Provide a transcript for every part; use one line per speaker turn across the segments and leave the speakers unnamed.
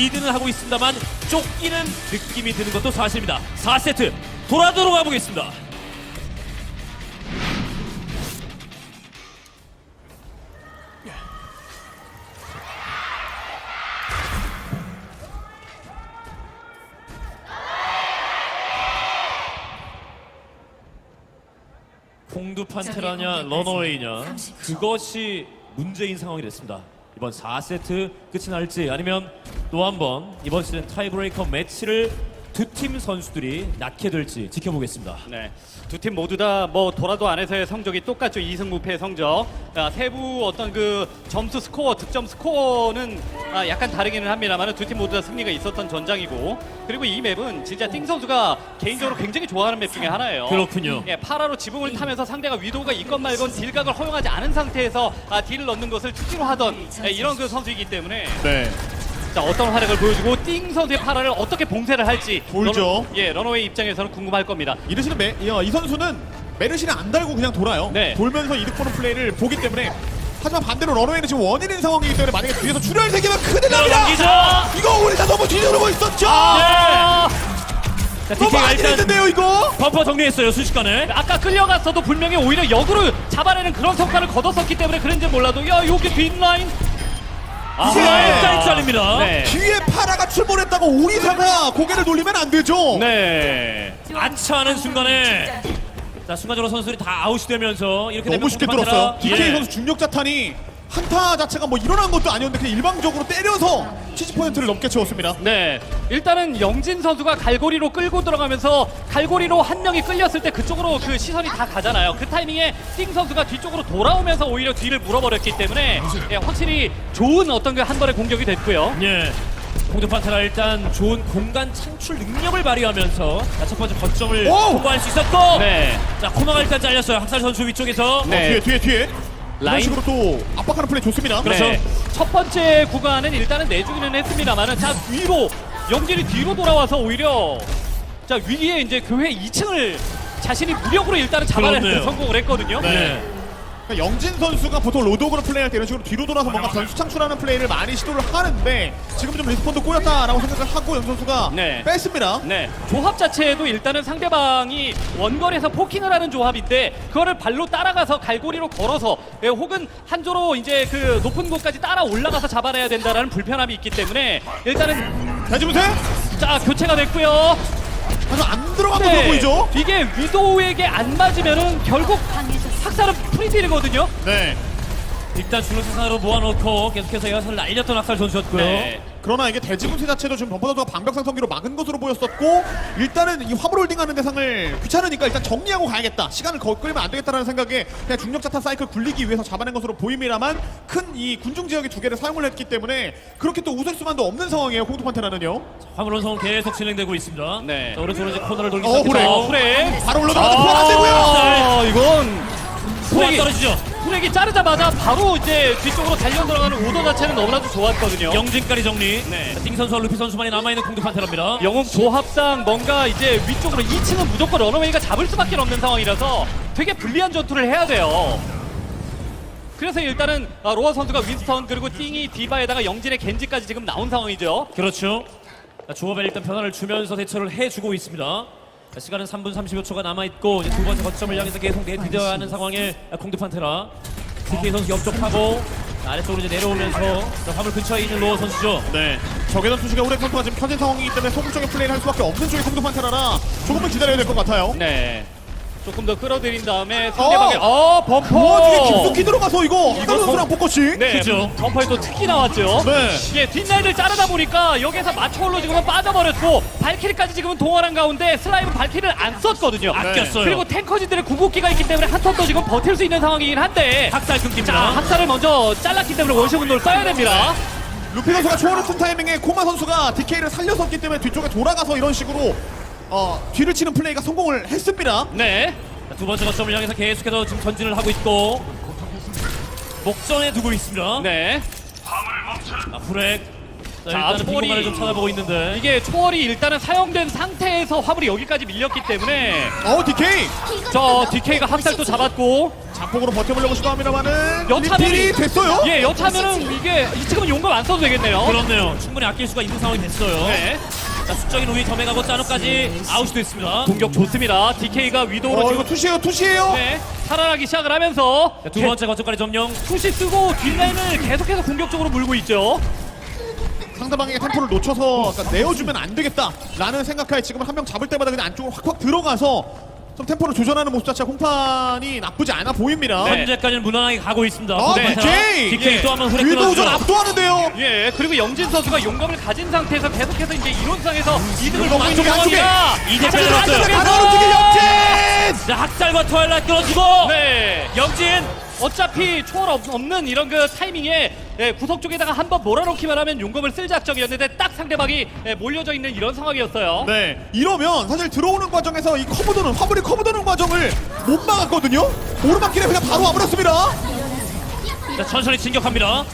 리드는 하고 있습니다만 쫓기는 느낌이 드는 것도 사실입니다. 4세트 돌아도록 가보겠습니다. 공두 판 테라냐 러너웨이냐 그것이 문제인 상황이 됐습니다. 이번 4세트 끝이 날지 아니면 또 한 번 이번 시즌 타이브레이커 매치를 두 팀 선수들이 낳게 될지 지켜보겠습니다.
네. 두 팀 모두 다뭐 도라도 안에서의 성적이 똑같죠. 2승 무패의 성적. 아, 세부 어떤 그 점수 스코어, 득점 스코어는 아, 약간 다르기는 합니다만 두 팀 모두 다 승리가 있었던 전장이고 그리고 이 맵은 진짜 띵 선수가 개인적으로 굉장히 좋아하는 맵 중에 하나예요.
그렇군요.
예, 파라로 지붕을 타면서 상대가 위도가 있건 말건 딜각을 허용하지 않은 상태에서 아, 딜을 넣는 것을 특기로 하던 예, 이런 그 선수이기 때문에
네.
자, 어떤 활약을 보여주고 띵 선수의 파라를 어떻게 봉쇄를 할지
돌죠.
러너, 예, 러너웨이 입장에서는 궁금할 겁니다.
이르시는 메, 야, 이 선수는 메르시를 안 달고 그냥 돌아요.
네.
돌면서 이득 보는 플레이를 보기 때문에 하지만 반대로 러너웨이는 지금 원인인 상황이기 때문에 만약에 뒤에서 출혈 생기면 큰일 납니다.
넘기죠.
이거 우리 다 너무 뒤돌고 있었죠.
아!
자,
너무
DK가
됐는데요 이거.
범퍼 정리했어요 순식간에.
아까 끌려갔어도 분명히 오히려 역으로 잡아내는 그런 성과를 거뒀었기 때문에 그런지 몰라도 야 여기 뒷라인 아,
이게-
일단 잘립니다.
네.
뒤에 파라가 출몰했다고 오리사가 고개를 돌리면 안 되죠.
네.
아차하는 순간에 자 순간적으로 선수들이 다 아웃이 되면서 이렇게
너무 쉽게 뚫었어요. DK
예.
선수 중력 자탄이 한타 자체가 뭐 일어난 것도 아니었는데 그냥 일방적으로 때려서 70%를 넘게 채웠습니다.
네. 일단은 영진 선수가 갈고리로 끌고 들어가면서 갈고리로 한 명이 끌렸을 때 그쪽으로 그 시선이 다 가잖아요. 그 타이밍에 띵 선수가 뒤쪽으로 돌아오면서 오히려 뒤를 물어버렸기 때문에 예, 확실히 좋은 어떤 그 한 번의 공격이 됐고요.
예. 공도 판테라 일단 좋은 공간 창출 능력을 발휘하면서 자, 첫 번째 거점을
오!
통과할 수 있었고
네.
자 코너가 일단 잘렸어요 학살 선수 위쪽에서
네.
어, 뒤에 뒤에 뒤에 이런
라인-
식으로 또 압박하는 플레이 좋습니다.
그렇죠.
네. 첫 번째 구간은 일단은 내주기는 했습니다만은 자 위로 영진이 뒤로 돌아와서 오히려 자 위에 이제 교회 2층을 자신이 무력으로 일단은 잡아내는
그렇네요.
성공을 했거든요.
네.
그러니까 영진 선수가 보통 로드오그로 플레이할 때 이런 식으로 뒤로 돌아서 뭔가 변수 창출하는 플레이를 많이 시도를 하는데 지금 좀 리스폰도 꼬였다라고 생각을 하고 영진 선수가
네.
뺐습니다.
네, 조합 자체에도 일단은 상대방이 원거리에서 포킹을 하는 조합인데 그거를 발로 따라가서 갈고리로 걸어서 예, 혹은 한조로 이제 그 높은 곳까지 따라 올라가서 잡아내야 된다라는 불편함이 있기 때문에 일단은
대지무세
자 교체가 됐고요.
그래서 안 들어간 것으로 보이죠?
이게 위도우에게 안 맞으면은 결국 학살은 프리딜이거든요.
네.
일단 줄로 세상으로 모아놓고 계속해서 여섯을 날렸던 학살 선수였고요
네.
그러나 이게 대지분세 자체도 지금 범퍼 선수가 방벽상 성기로 막은 것으로 보였었고 일단은 이 화물 홀딩하는 대상을 귀찮으니까 일단 정리하고 가야겠다 시간을 거 끌면 안 되겠다라는 생각에 그냥 중력 자탄 사이클 굴리기 위해서 잡아낸 것으로 보임이라만 큰 이 군중 지역의 두 개를 사용을 했기 때문에 그렇게 또 웃을 수만도 없는 상황이에요 공투 판테라는요
화물 원성은 계속 진행되고 있습니다
네.
자 오른쪽으로 이제 코너를 돌기
어,
시작해서
그래.
후레.
바로 올라가서 포함 안 되고요
아, 이건
후에
후레기
떨어지죠
후레기 자르자마자 바로 이제 뒤쪽으로 달려 들어가는 오더 자체는 너무나도 좋았거든요.
영진까지 정리
네.
자, 띵 선수와 루피 선수만이 남아있는 공도 판테라입니다
영웅 조합상 뭔가 이제 위쪽으로 2층은 무조건 러너웨이가 잡을 수밖에 없는 상황이라서 되게 불리한 전투를 해야 돼요. 그래서 일단은 아, 로아 선수가 윈스턴 그리고 띵이 디바에다가 영진의 겐지까지 지금 나온 상황이죠.
그렇죠. 자, 조합에 일단 변화를 주면서 대처를 해주고 있습니다. 자, 시간은 3분 30여 초가 남아있고 이제 두 번째 거점을 향해서 계속 내디뎌야 하는 상황에 공드 판테라 DK 선수 옆쪽하고 자, 아래쪽으로 이제 내려오면서 자, 화물 근처에 있는 로어 선수죠.
네 적외선 투시가 오래 컨트가 지금 켜진 상황이기 때문에 소극적인 플레이를 할 수밖에 없는 쪽이 공투판테라라 조금은 기다려야 될 것 같아요
네. 조금 더 끌어들인 다음에 상대방의
어!
어, 범퍼.
그 와중에 깊숙이 들어가서 이거
이거
이거 선수랑 포커싱
네,
그죠.
범퍼에 또 특기 나왔죠.
네.
예, 뒷라인을 자르다 보니까 여기서 마초홀로 지금은 빠져버렸고 발키리까지 지금은 동원한 가운데 슬라임은 발키리를 안 썼거든요.
아꼈어요.
그리고 탱커진들의 궁극기가 있기 때문에 한 턴도 지금 버틸 수 있는 상황이긴 한데
학살
자,
끊깁니다.
학살을 먼저 잘랐기 때문에 원시 운동을 써야 됩니다.
루피 선수가 초월을 튼 타이밍에 코마 선수가 DK를 살려섰기 때문에 뒤쪽에 돌아가서 이런 식으로 어, 뒤를 치는 플레이가 성공을 했습니다.
네.
자, 두 번째 거점을 향해서 계속해서 지금 전진을 하고 있고 목전에 두고 있습니다.
네.
아, 프렉 자,
자,
일단은 빈
초월이-
공간을 좀 찾아보고 있는데
이게 초월이 일단은 사용된 상태에서 화물이 여기까지 밀렸기 때문에
어 DK
저 DK가 학살도 잡았고
자폭으로 버텨보려고 시도합니다만은
여차면이-
리필이 됐어요.
예 여차면은 이게 지금은 용감 안 써도 되겠네요.
그렇네요. 충분히 아낄 수가 있는 상황이 됐어요.
네.
자, 수적인 우위 점액하고 짜노까지 아웃이 됐습니다.
공격 좋습니다. DK가 위도우로
어
지금
이거 투시에요 투시에요.
네, 살아나기 시작을 하면서
자, 두 번째 거점까지 점령.
투시 쓰고 뒷라인을 계속해서 공격적으로 물고 있죠.
상대방에게 템포를 놓쳐서 그러니까 내어주면 안 되겠다라는 생각하에 지금 한 명 잡을 때마다 그냥 안쪽으로 확확 들어가서 좀 템포를 조절하는 모습 자체가 홍판이 나쁘지 않아 보입니다.
네.
현재까지는 무난하게 가고 있습니다.
어,
네.
DK!
DK
예.
또 한번 후레
위도 우전
끊어주죠.
압도하는데요.
예, 그리고 영진 선수가 용감을 가진 상태에서 계속해서 이제 이론상에서 이득을
이거
보고 있는
안쪽에, 안쪽에!
상황이라
이제
자,
빼들었어요.
안쪽에서!
가다 움직이 역진.
자, 학살과 트와일라이트 끊어주고
네,
영진
어차피 초월 없- 없는 이런 그 타이밍에 예, 구석 쪽에다가 한번 몰아넣기만 하면 용검을 쓸 작정이었는데 딱 상대방이 예, 몰려져 있는 이런 상황이었어요.
네, 이러면 사실 들어오는 과정에서 이 커브도는 화물이 커브도는 과정을 못 막았거든요. 오르막길에 그냥 바로 와버렸습니다.
자, 천천히 진격합니다.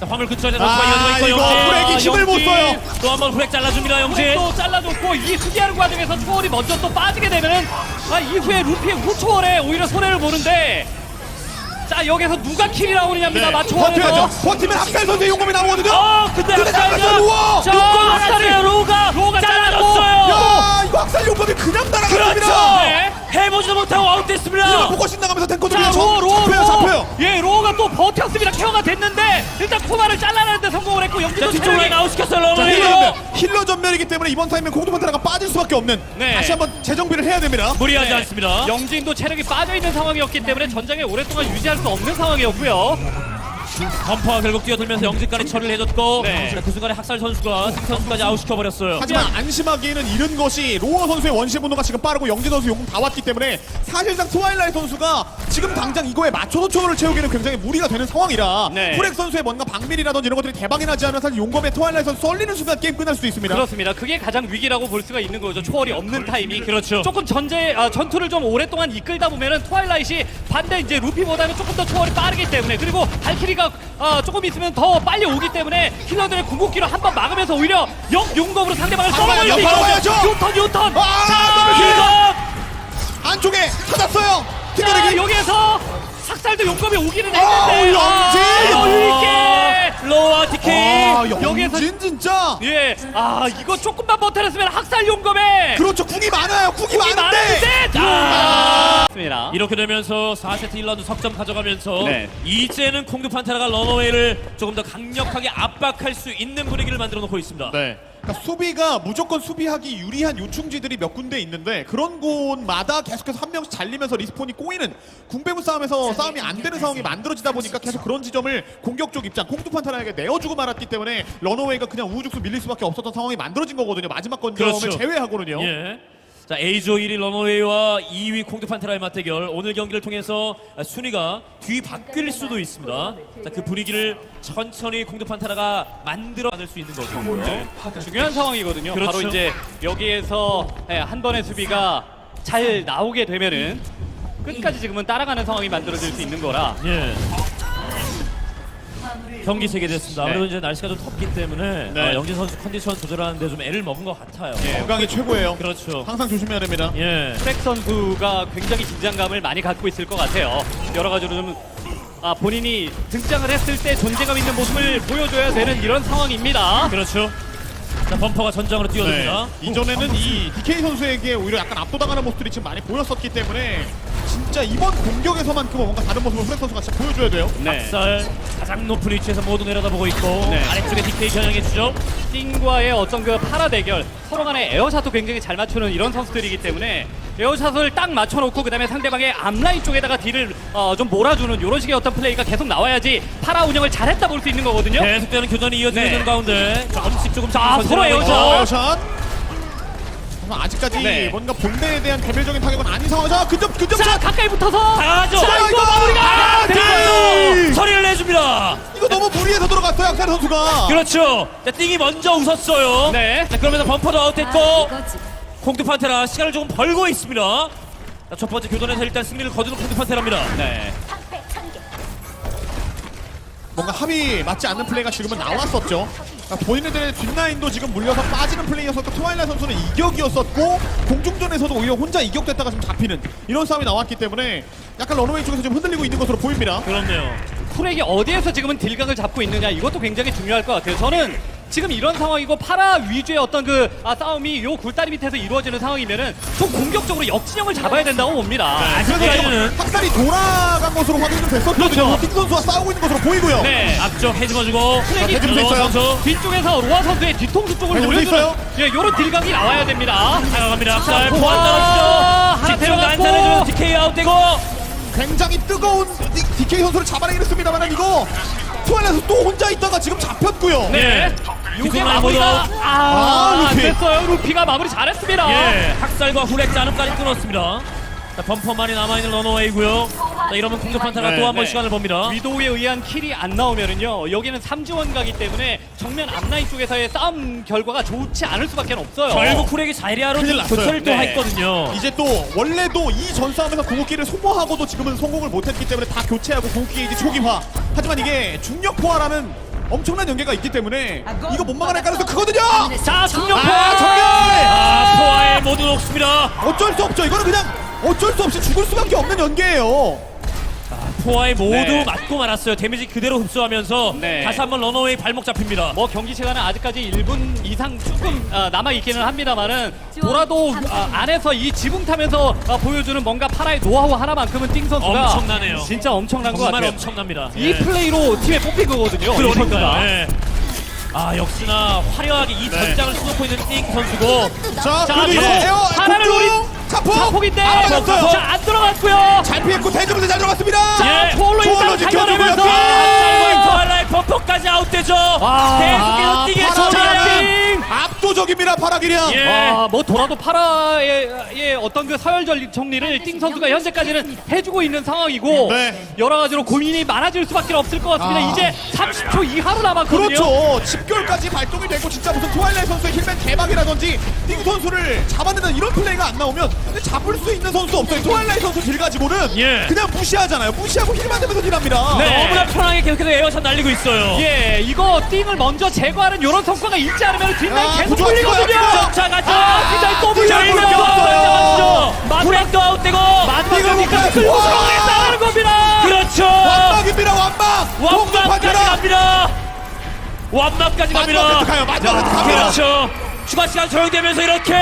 자, 화물 근처에 선수가
아,
이어지고 있고
이거
영진
후렉이 힘을 못. 써요.
또 한번 후렉 잘라줍니다. 영진.
또 잘라줬고 이 수비하는 과정에서 초월이 먼저 또 빠지게 되면은 아, 이후에 루피의 후초월에 오히려 손해를 보는데 자 여기서 누가 킬이 나오느냐입니다.
네. 버텨야죠. 버티면 학살 선수의 용검이 나오거든요.
어, 근데
근데
학살이야.
학살 누워.
자,
묶고
학살이-
말았어요. 로우가
로우가
잘라줬어요.
야, 이거 학살 용검이 그냥
그렇죠.
날아갑니다.
네.
해보지도 못하고 아웃됐습니다.
포커싱 나가면서 탱커들이
자, 로우, 로우,
잡혀요,
로 우.
잡혀요.
예, 로우가 또 버텼습니다. 케어가 됐는데 일단 코마를 잘라내는데 성공을 했고
자,
영진도
뒤쪽 라인
체력이
아웃시켰어요.
자,
러너웨이.
힐러 전멸, 힐러 전멸이기 때문에 이번 타임에 공두판테라가 빠질 수밖에 없는
네.
다시 한번 재정비를 해야 됩니다.
무리하지
네.
않습니다.
영진도 체력이 빠져 있는 상황이었기 때문에 전장에 오랫동안 유지할 수 없는 상황이었고요.
덤퍼가 결국 뛰어들면서 영진까지 처리를 해줬고
네.
자, 그 순간에 학살 선수가 승 선수까지 아웃시켜버렸어요.
하지만 안심하기에는 이른 것이 로어 선수의 원시 분노가 지금 빠르고 영진 선수 용금 다 왔기 때문에 사실상 트와일라이 선수가 지금 당장 이거에 맞춰서 초월을 채우기는 굉장히 무리가 되는 상황이라
네.
프렉 선수의 뭔가 방밀이라든지 이런 것들이 대박이 나지 않으면 사실 용검에 트와일라이 선수 썰리는 순간 게임 끝날 수도 있습니다.
그렇습니다. 그게 가장 위기라고 볼 수가 있는 거죠. 초월이 없는 타이밍.
그렇죠.
조금 전제 아, 전투를 좀 오랫동안 이끌다 보면은 트와일라이트이 반대 이제 루피보다는 조금 더 초월이 빠르기 때문에 그리고 발키리 가 아, 조금 있으면 더 빨리 오기 때문에 힐러들의 궁극기로 한 번 막으면서 오히려 역용검으로 상대방을 썰어버릴 수. 있거든요. 요턴 요턴.
아,
자,
더블
이거
안쪽에 찾았어요.
자,
튕겨내기.
여기에서 삭살도 용검이 오기는
아우,
했는데! 아.
아,
여기에서-
영진 진짜.
예, 아 이거 조금만 버텨냈으면 학살 용검에
그렇죠. 국이 많아요. 국이
많은데
많은데.
아, 맞습니다.
이렇게 되면서 4세트 1라운드 석점 가져가면서
네.
이제는 콩두 판테라가 러너웨이를 조금 더 강력하게 압박할 수 있는 분위기를 만들어 놓고 있습니다.
네. 그러니까 수비가 무조건 수비하기 유리한 요충지들이 몇 군데 있는데 그런 곳마다 계속해서 한 명씩 잘리면서 리스폰이 꼬이는 궁배구 싸움에서 싸움이 안 되는 상황이 만들어지다 보니까 계속 그런 지점을 공격 쪽 입장 콩두판타나에게 내어주고 말았기 때문에 러너웨이가 그냥 우후죽순 밀릴 수밖에 없었던 상황이 만들어진 거거든요. 마지막 건점을
그렇죠.
제외하고는요.
예. 자 A조 1위 러너웨이와 2위 콩두 판테라의 맞대결 오늘 경기를 통해서 순위가 뒤 바뀔 수도 있습니다. 자 그 분위기를 천천히 콩두 판테라가 만들어 낼 수 있는 거고요.
중요한 상황이거든요.
그렇죠.
바로 이제 여기에서 예, 한 번의 수비가 잘 나오게 되면은 끝까지 지금은 따라가는 상황이 만들어질 수 있는 거라.
예. 경기 세계 됐습니다.
네.
아무래도 이제 날씨가 좀 덥기 때문에
네.
어, 영진 선수 컨디션 조절하는데 좀 애를 먹은 것 같아요.
건강이 최고예요.
그렇죠.
항상 조심해야 됩니다.
예.
프렉 선수가 굉장히 긴장감을 많이 갖고 있을 것 같아요. 여러 가지로 좀 아, 본인이 등장을 했을 때 존재감 있는 모습을 보여줘야 되는 이런 상황입니다.
그렇죠. 자 범퍼가 전장으로 뛰어듭니다.
네. 이전에는 이 DK 선수에게 오히려 약간 압도당하는 모습들이 지금 많이 보였었기 때문에 진짜 이번 공격에서만큼은 뭔가 다른 모습을 프렉 선수가 진짜 보여줘야 돼요.
네.
쌀 가장 높은 위치에서 모두 내려다보고 있고
네.
아래쪽에 DK 겨냥해 주죠.
띵과의 어떤 그 파라 대결 서로 간에 에어샷도 굉장히 잘 맞추는 이런 선수들이기 때문에 에어샷을 딱 맞춰놓고 그다음에 상대방의 앞라인 쪽에다가 딜을 어, 좀 몰아주는 이런 식의 어떤 플레이가 계속 나와야지 파라 운영을 잘했다 볼 수 있는 거거든요.
계속되는 교전이 이어지는
네.
가운데 조금씩 조금씩
자, 서로. 에어샷.
어, 에어샷. 아직까지
네.
뭔가 본대에 대한 개별적인 타격은 아닌 상황. 자, 근접 근접
자
샷.
가까이 붙어서
당하죠.
자 이거
이거
마무리가
아. 네.
처리를 내줍니다.
이거 너무 무리해서 들어갔어요, 악살 선수가.
그렇죠. 자, 띵이 먼저 웃었어요.
네.
자, 그러면서 범퍼도 아웃됐고
이거지.
콩두 판테라 시간을 조금 벌고 있습니다. 자, 첫 번째 교전에서 일단 승리를 거두는 콩두 판테라입니다.
네.
뭔가 합이 맞지 않는 플레이가 지금은 나왔었죠. 그러니까 본인들의 뒷라인도 지금 물려서 빠지는 플레이였었고 트와일라 선수는 이격이었었고 공중전에서도 오히려 혼자 이격됐다가 지금 잡히는 이런 싸움이 나왔기 때문에 약간 런웨이 쪽에서 좀 흔들리고 있는 것으로 보입니다.
그렇네요.
쿨에게 어디에서 지금은 딜각을 잡고 있느냐 이것도 굉장히 중요할 것 같아요. 저는 지금 이런 상황이고 파라 위주의 어떤 그 아, 싸움이 요 굴다리 밑에서 이루어지는 상황이면은 좀 공격적으로 역진영을 잡아야 된다고 봅니다.
그래서
아직까지는
지금 학살이 돌아간 것으로 확인 좀 됐었거든요.
그렇죠.
띵 선수와 싸우고 있는 것으로 보이고요.
네.
앞쪽 해집어주고
플레이
자, 해집고
로아
있어요.
선수
뒤쪽에서 로아 선수의 뒤통수 쪽을 노려주는
있어요.
예, 요런 딜각이 나와야 됩니다.
다가갑니다. 앞살
와,
떨어지죠.
하나
뒤쪽
들어갔고.
난타내주는 DK 아웃되고
굉장히 뜨거운 디- DK 선수를 잡아내긴 했습니다만 이거 트와일라에서 또 혼자 있다가 지금 잡혔고요.
네.
요게
뒤쪽만
마무리가
보도.
아,
아,
안
루피.
됐어요. 루피가 마무리 잘했습니다.
예, 학살과 후렉 짜는까지 끊었습니다. 자, 범퍼만이 남아있는 런어웨이고요. 자, 이러면 공격 판타가
네,
또 한 번
네.
시간을 봅니다.
위도우에 의한 킬이 안 나오면은요 여기는 3지원 가기 때문에 정면 앞라인 쪽에서의 싸움 결과가 좋지 않을 수밖에 없어요.
결국 후렉이 자리아로
큰일
좀
났어요.
교체를 또
네.
했거든요.
이제 또 원래도 이 전싸움에서 궁극기를 소모하고도 지금은 성공을 못했기 때문에 다 교체하고 궁극기 이제 초기화. 하지만 이게 중력 포화라는 엄청난 연계가 있기 때문에 이거 못 막아낼 가능성 크거든요.
자, 중력
아,
포화!
정렬!
아, 포화에 모두 녹습니다.
어쩔 수 없죠. 이거는 어쩔 수 없이 죽을 수밖에 없는 연계예요.
포화에 모두
네.
맞고 말았어요. 데미지 그대로 흡수하면서
네.
다시 한번 런어웨이 발목 잡힙니다.
뭐 경기 시간은 아직까지 1분 이상 조금 아, 남아 있기는 합니다만은 돌아도 아, 안에서 이 지붕 타면서 아, 보여주는 뭔가 파라의 노하우 하나만큼은 띵 선수가
엄청나네요.
진짜 엄청난 것
정말
같아요.
엄청납니다.
이
예.
플레이로 팀에 뽑힌 거거든요. 이 선수가.
그러니까요. 예. 아 역시나 화려하게 이
네.
전장을 수놓고 있는 띵 선수고
자,
자, 네.
에어
하나를
공중!
노린
자폭!
자폭인데
안 맞았어요.
자, 안 들어갔고요.
잘 피했고 대지문에 잘 들어갔습니다.
예.
초월로 일단
초월로 지켜주고
살려내면서
여기!
쌀과 트와일라이트 범퍼까지 아웃되죠.
와.
계속해서
아,
띵의
파라
조작이
압도적입니다, 파라기량.
예.
아, 뭐 돌아도 파라의 의 어떤 그 서열 전- 정리를 띵 선수가 현재까지는 해주고 있는 상황이고
네.
여러 가지로 고민이 많아질 수밖에 없을 것 같습니다.
아.
이제 30초 이하로 남았거든요.
그렇죠. 집결까지 발동이 되고 진짜 무슨 트와일라이 선수의 힐맨 대박이라든지 띵 선수를 잡아내는 이런 플레이가 안 나오면 근데 잡을 수 있는 선수 없어요. 트와일라이 선수 딜 가지고는
예.
그냥 무시하잖아요. 무시하고 힐만 되면서 딜합니다.
네.
너무나 편하게 계속해서 에어샷 날리고 있어요.
예, 이거 띵을 먼저 제거하는 이런 성과가 있지 않으면 뒷라인
아,
계속
찍어요,
자 가자.
아, 디자인 또.
물렸어요.
후렉도 아웃되고
마지막이니까
띵을
끌고
못 가요.
싸우는 겁니다.
그렇죠.
완막입니다, 완막.
완막까지. 갑니다. 완막까지
마지막까지
갑니다.
가요. 마지막까지 갑니다.
그렇죠. 추가 시간 적용되면서 이렇게